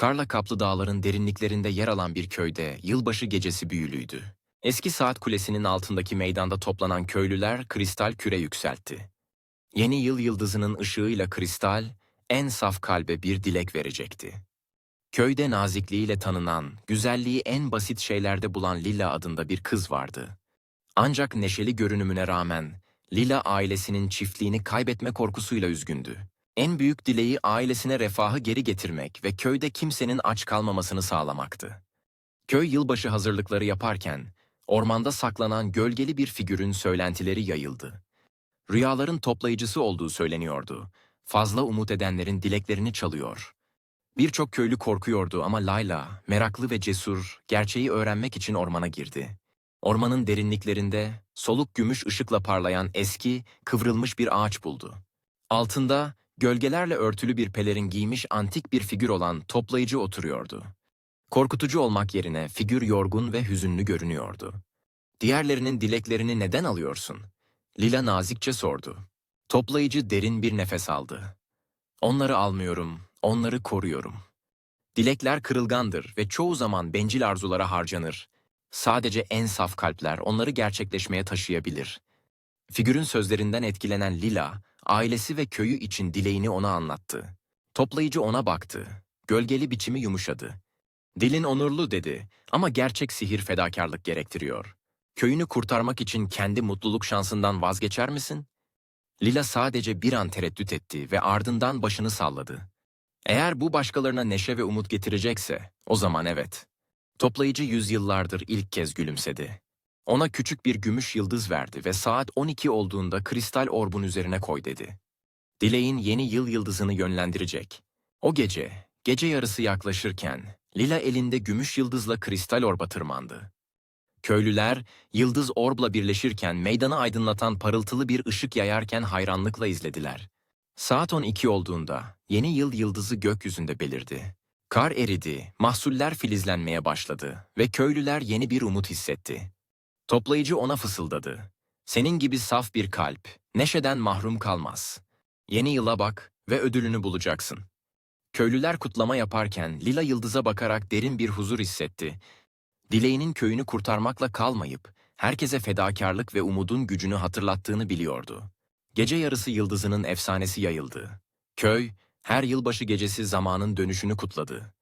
Karla kaplı dağların derinliklerinde yer alan bir köyde yılbaşı gecesi büyülüydü. Eski saat kulesinin altındaki meydanda toplanan köylüler kristal küre yükseltti. Yeni yıl yıldızının ışığıyla kristal, en saf kalbe bir dilek verecekti. Köyde nazikliğiyle tanınan, güzelliği en basit şeylerde bulan Lila adında bir kız vardı. Ancak neşeli görünümüne rağmen Lila ailesinin çiftliğini kaybetme korkusuyla üzgündü. En büyük dileği ailesine refahı geri getirmek ve köyde kimsenin aç kalmamasını sağlamaktı. Köy yılbaşı hazırlıkları yaparken ormanda saklanan gölgeli bir figürün söylentileri yayıldı. Rüyaların toplayıcısı olduğu söyleniyordu. Fazla umut edenlerin dileklerini çalıyor. Birçok köylü korkuyordu ama Layla, meraklı ve cesur, gerçeği öğrenmek için ormana girdi. Ormanın derinliklerinde soluk gümüş ışıkla parlayan eski, kıvrılmış bir ağaç buldu. Altında gölgelerle örtülü bir pelerin giymiş antik bir figür olan toplayıcı oturuyordu. Korkutucu olmak yerine figür yorgun ve hüzünlü görünüyordu. Diğerlerinin dileklerini neden alıyorsun? Lila nazikçe sordu. Toplayıcı derin bir nefes aldı. Onları almıyorum, onları koruyorum. Dilekler kırılgandır ve çoğu zaman bencil arzulara harcanır. Sadece en saf kalpler onları gerçekleşmeye taşıyabilir. Figürün sözlerinden etkilenen Lila, ailesi ve köyü için dileğini ona anlattı. Toplayıcı ona baktı. Gölgeli biçimi yumuşadı. Dilin onurlu dedi ama gerçek sihir fedakarlık gerektiriyor. Köyünü kurtarmak için kendi mutluluk şansından vazgeçer misin? Lila sadece bir an tereddüt etti ve ardından başını salladı. Eğer bu başkalarına neşe ve umut getirecekse, o zaman evet. Toplayıcı yüzyıllardır ilk kez gülümsedi. Ona küçük bir gümüş yıldız verdi ve saat 12 olduğunda kristal orbun üzerine koy dedi. Dileğin yeni yıl yıldızını yönlendirecek. O gece, gece yarısı yaklaşırken, Lila elinde gümüş yıldızla kristal orba tırmandı. Köylüler, yıldız orbla birleşirken meydanı aydınlatan parıltılı bir ışık yayarken hayranlıkla izlediler. Saat 12 olduğunda yeni yıl yıldızı gökyüzünde belirdi. Kar eridi, mahsuller filizlenmeye başladı ve köylüler yeni bir umut hissetti. Toplayıcı ona fısıldadı. Senin gibi saf bir kalp, neşeden mahrum kalmaz. Yeni yıla bak ve ödülünü bulacaksın. Köylüler kutlama yaparken Lila yıldıza bakarak derin bir huzur hissetti. Dileğinin köyünü kurtarmakla kalmayıp, herkese fedakarlık ve umudun gücünü hatırlattığını biliyordu. Gece yarısı yıldızının efsanesi yayıldı. Köy, her yılbaşı gecesi zamanın dönüşünü kutladı.